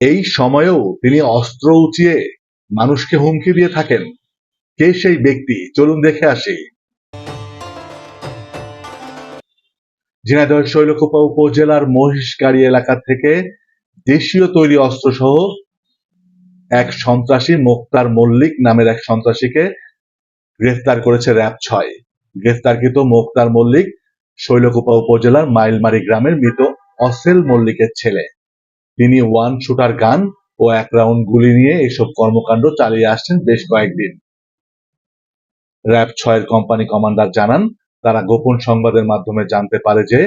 এই সময়েও তিনি অস্ত্র উঁচিয়ে মানুষকে হুমকি দিয়ে থাকেন। কে সেই ব্যক্তি? চলুন দেখে আসি। ঝিনাইদহ শৈলকুপা উপজেলার মহিষগাড়ি এলাকা থেকে দেশীয় তৈরি অস্ত্র সহ এক সন্ত্রাসী মোক্তার মল্লিক নামের এক সন্ত্রাসীকে গ্রেফতার করেছে র্যাব ছয়। গ্রেফতারকৃত মোক্তার মল্লিক শৈলকুপা উপজেলার মাইলমারি গ্রামের মৃত অসেল মল্লিকের ছেলে। তিনি ওয়ান শুটার গান ও এক রাউন্ড গুলি নিয়ে এসব কর্মকাণ্ড চালিয়ে আসছেন বেশ কয়েকদিন। র্যাব ছয়ের কোম্পানি কমান্ডার জানান, তারা গোপন সংবাদের মাধ্যমে জানতে পারে যে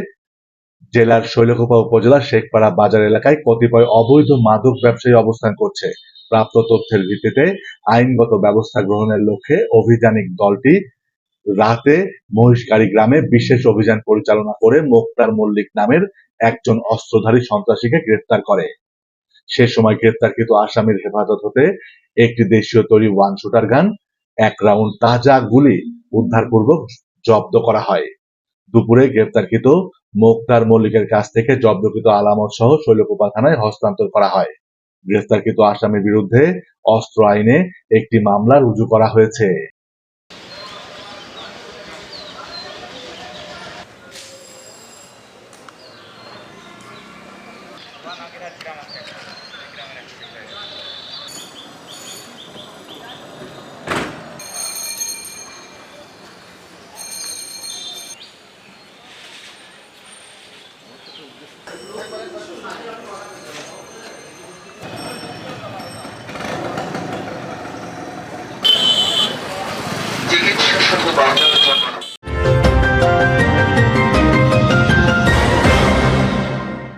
জেলার শৈলকুপা উপজেলার শেখপাড়া বাজার এলাকায় কতিপয় অবৈধ মাদক ব্যবসায়ী অবস্থান করছে। প্রাপ্ত তথ্যের ভিত্তিতে আইনগত ব্যবস্থা গ্রহণের লক্ষ্যে অভিযানিক দলটি রাতে মহিষগাড়ি গ্রামে বিশেষ অভিযান পরিচালনা করে মোক্তার মল্লিক নামের একজন অস্ত্রধারী সন্ত্রাসীকে গ্রেফতার করে। সে সময় গ্রেফতারকৃত আসামির হেফাজত হতে একটি দেশীয় তৈরি ওয়ান শুটার গান, এক রাউন্ড তাজা গুলি উদ্ধারপূর্বক জব্দ করা হয়। দুপুরে গ্রেপ্তারকৃত মোক্তার মল্লিকের কাছ থেকে জব্দকৃত আলামত সহ শৈলকুপা থানায় হস্তান্তর করা হয়। গ্রেফতারকৃত আসামির বিরুদ্ধে অস্ত্র আইনে একটি মামলা রুজু করা হয়েছে। চিকিৎসা শুধু বাংলার জন্য